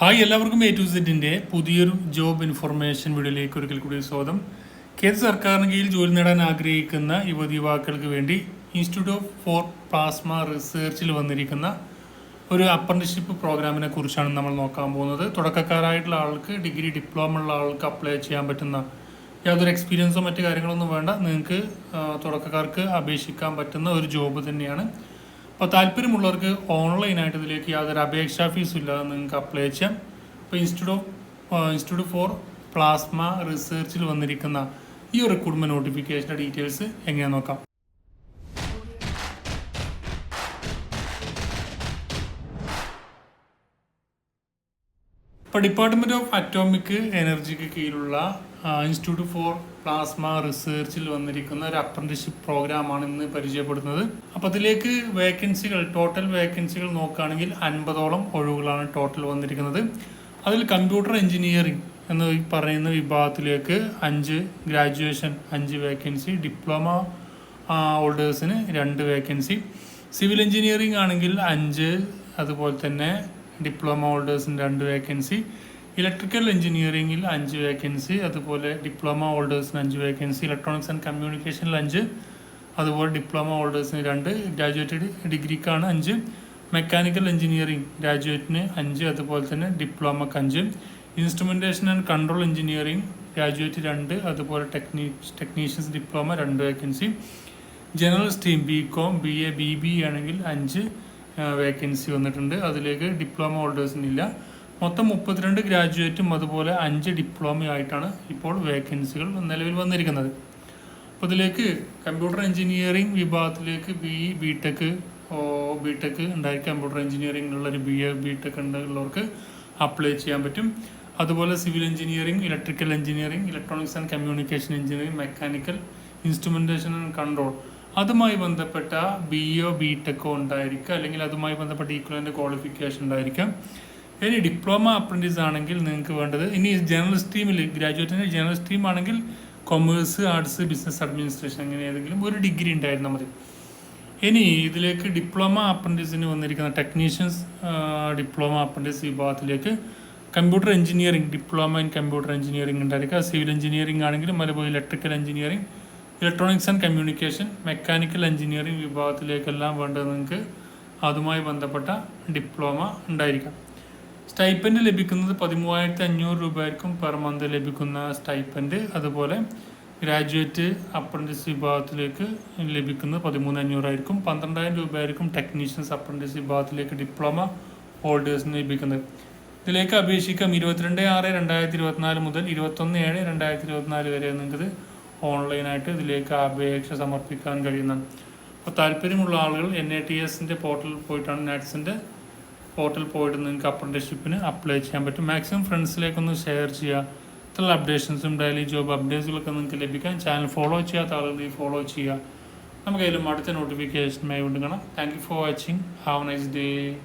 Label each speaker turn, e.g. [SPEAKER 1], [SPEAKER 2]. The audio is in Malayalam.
[SPEAKER 1] ഹായ് എല്ലാവർക്കും എ ടു സെറ്റിന്റെ പുതിയൊരു ജോബ് ഇൻഫർമേഷൻ വീഡിയോയിലേക്ക് ഒരിക്കൽ കൂടി സ്വാഗതം. കേന്ദ്ര സർക്കാരിന് കീഴിൽ ജോലി നേടാൻ ആഗ്രഹിക്കുന്ന യുവതി യുവാക്കൾക്ക് വേണ്ടി ഇൻസ്റ്റിറ്റ്യൂട്ട് ഓഫ് ഫോർ പ്ലാസ്മ റിസർച്ചിൽ വന്നിരിക്കുന്ന ഒരു അപ്രന്റിഷിപ്പ് പ്രോഗ്രാമിനെ കുറിച്ചാണ് നമ്മൾ നോക്കാൻ പോകുന്നത്. തുടക്കക്കാരായിട്ടുള്ള ആൾക്ക് ഡിഗ്രി ഡിപ്ലോമ ഉള്ള ആൾക്ക് അപ്ലൈ ചെയ്യാൻ പറ്റുന്ന യാതൊരു എക്സ്പീരിയൻസോ മറ്റു കാര്യങ്ങളൊന്നും വേണ്ട. നിങ്ങൾക്ക് തുടക്കക്കാർക്ക് അപേക്ഷിക്കാൻ പറ്റുന്ന ഒരു ജോബ് തന്നെയാണ്. അപ്പോൾ താല്പര്യമുള്ളവർക്ക് ഓൺലൈനായിട്ട് ഇതിലേക്ക് യാതൊരു അപേക്ഷാ ഫീസും ഇല്ലാതെ നിങ്ങൾക്ക് അപ്ലൈ ചെയ്യാം. ഇപ്പോൾ institute of institute for plasma റിസർച്ചിൽ വന്നിരിക്കുന്ന ഈ റിക്രൂട്ട്മെന്റ് നോട്ടിഫിക്കേഷന്റെ ഡീറ്റെയിൽസ് എങ്ങനെ നോക്കാം. ഇപ്പോൾ ഡിപ്പാർട്ട്മെന്റ് ഓഫ് അറ്റോമിക് എനർജിക്ക് കീഴിലുള്ള ഇൻസ്റ്റിറ്റ്യൂട്ട് ഫോർ പ്ലാസ്മ റിസർച്ചിൽ വന്നിരിക്കുന്ന ഒരു അപ്രന്റിഷിപ്പ് പ്രോഗ്രാമാണ് ഇന്ന് പരിചയപ്പെടുന്നത്. അപ്പോൾ അതിലേക്ക് വേക്കൻസികൾ ടോട്ടൽ വേക്കൻസികൾ നോക്കുകയാണെങ്കിൽ അൻപതോളം ഒഴിവുകളാണ് ടോട്ടൽ വന്നിരിക്കുന്നത്. അതിൽ കമ്പ്യൂട്ടർ എഞ്ചിനീയറിംഗ് എന്ന് പറയുന്ന വിഭാഗത്തിലേക്ക് അഞ്ച് ഗ്രാജുവേഷൻ അഞ്ച് വേക്കൻസി ഡിപ്ലോമ ഹോൾഡേഴ്സിന് രണ്ട് വേക്കൻസി സിവിൽ എഞ്ചിനീയറിംഗ് ആണെങ്കിൽ അഞ്ച് അതുപോലെ തന്നെ ഡിപ്ലോമ ഹോൾഡേഴ്സിന് രണ്ട് വേക്കൻസി ഇലക്ട്രിക്കൽ എഞ്ചിനീയറിംഗിൽ അഞ്ച് വേക്കൻസി അതുപോലെ ഡിപ്ലോമ ഹോൾഡേഴ്സിന് അഞ്ച് വേക്കൻസി ഇലക്ട്രോണിക്സ് ആൻഡ് കമ്മ്യൂണിക്കേഷനിൽ അഞ്ച് അതുപോലെ ഡിപ്ലോമ ഹോൾഡേഴ്സിന് രണ്ട് ഗ്രാജുവേറ്റഡ് ഡിഗ്രിക്കാണ് അഞ്ച് മെക്കാനിക്കൽ എഞ്ചിനീയറിംഗ് ഗ്രാജുവേറ്റിന് അഞ്ച് അതുപോലെ തന്നെ ഡിപ്ലോമക്ക് അഞ്ച് instrumentation and control engineering graduate രണ്ട് അതുപോലെ ടെക്നീ ടെക്നീഷ്യൻസ് ഡിപ്ലോമ രണ്ട് vacancy general stream B com B A B B ആണെങ്കിൽ അഞ്ച് വേക്കൻസി വന്നിട്ടുണ്ട്. അതിലേക്ക് ഡിപ്ലോമ ഹോൾഡേഴ്സിനില്ല മൊത്തം മുപ്പത്തിരണ്ട് ഗ്രാജുവേറ്റും അതുപോലെ അഞ്ച് ഡിപ്ലോമ ആയിട്ടാണ് ഇപ്പോൾ വേക്കൻസികൾ നിലവിൽ വന്നിരിക്കുന്നത്. അപ്പോൾ ഇതിലേക്ക് കമ്പ്യൂട്ടർ എഞ്ചിനീയറിംഗ് വിഭാഗത്തിലേക്ക് B E B tech B tech ഉണ്ടായി കമ്പ്യൂട്ടർ എഞ്ചിനീയറിംഗിലുള്ള ഒരു ബി എ ബി ടെക് ഉള്ളവർക്ക് അപ്ലൈ ചെയ്യാൻ പറ്റും. അതുപോലെ civil engineering electrical engineering electronics and communication engineering mechanical instrumentation and control അതുമായി ബന്ധപ്പെട്ട ബി ഒ ബി ടെക്കോ ഉണ്ടായിരിക്കുക അല്ലെങ്കിൽ അതുമായി ബന്ധപ്പെട്ട ഈക്വലന്റ് ക്വാളിഫിക്കേഷൻ ഉണ്ടായിരിക്കാം. ഇനി ഡിപ്ലോമ അപ്രന്റീസ് ആണെങ്കിൽ നിങ്ങൾക്ക് വേണ്ടത് ഇനി ജനറൽ സ്ട്രീമിൽ ഗ്രാജുവേറ്റിന്റെ ജനറൽ സ്ട്രീം ആണെങ്കിൽ കൊമേഴ്സ് ആർട്സ് ബിസിനസ് അഡ്മിനിസ്ട്രേഷൻ അങ്ങനെ ഏതെങ്കിലും ഒരു ഡിഗ്രി ഉണ്ടായിരുന്നാൽ മതി. ഇനി ഇതിലേക്ക് ഡിപ്ലോമ അപ്രന്റീസിന് വന്നിരിക്കുന്ന ടെക്നീഷ്യൻസ് ഡിപ്ലോമ അപ്രന്റീസ് വിഭാഗത്തിലേക്ക് computer engineering diploma in computer engineering ഉണ്ടായിരിക്കുക സിവിൽ എഞ്ചിനീയറിംഗ് ആണെങ്കിലും അതുപോലെ electrical engineering electronics and communication mechanical engineering വിഭാഗത്തിലേക്കെല്ലാം വേണ്ടത് നിങ്ങൾക്ക് അതുമായി ബന്ധപ്പെട്ട ഡിപ്ലോമ ഉണ്ടായിരിക്കാം സ്റ്റൈപ്പൻഡ് ലഭിക്കുന്നത് പതിമൂവായിരത്തി അഞ്ഞൂറ് രൂപയായിരിക്കും പെർ മന്ത് ലഭിക്കുന്ന സ്റ്റൈപ്പൻഡ് അതുപോലെ ഗ്രാജുവേറ്റ് അപ്രന്റീസ് വിഭാഗത്തിലേക്ക് ലഭിക്കുന്നത് പതിമൂന്ന് അഞ്ഞൂറായിരിക്കും പന്ത്രണ്ടായിരം രൂപയായിരിക്കും ടെക്നീഷ്യൻസ് അപ്രന്റീസ് വിഭാഗത്തിലേക്ക് ഡിപ്ലോമ ഹോൾഡേഴ്സിന് ലഭിക്കുന്നത്. ഇതിലേക്ക് അപേക്ഷിക്കാം. ഇരുപത്തിരണ്ട് ആറ് രണ്ടായിരത്തി ഇരുപത്തിനാല് മുതൽ ഇരുപത്തൊന്ന് ഏഴ് രണ്ടായിരത്തി ഇരുപത്തിനാല് വരെ നിങ്ങൾക്ക് ഓൺലൈനായിട്ട് ഇതിലേക്ക് അപേക്ഷ സമർപ്പിക്കാൻ കഴിയുന്നതാണ് അപ്പോൾ താല്പര്യമുള്ള ആളുകൾ എൻ എ ടി എസിന്റെ പോർട്ടലിൽ പോയിട്ടാണ് നാറ്റ്സിന്റെ പോർട്ടൽ പോയിട്ട് നിങ്ങൾക്ക് അപ്രന്റീഷിപ്പിന് അപ്ലൈ ചെയ്യാൻ പറ്റും. മാക്സിമം ഫ്രണ്ട്സിലേക്കൊന്ന് ഷെയർ ചെയ്യുക. ഇത്രയുള്ള അപ്ഡേഷൻസും ഡെയിലി ജോബ് അപ്ഡേറ്റ്സുകളൊക്കെ നിങ്ങൾക്ക് ലഭിക്കാൻ ചാനൽ ഫോളോ ചെയ്യാത്ത ആളുകൾ ഈ ഫോളോ ചെയ്യുക. നമുക്ക് അതിലും അടുത്ത നോട്ടിഫിക്കേഷനുമായി കൊണ്ടുക്കണം thank you for watching have nice day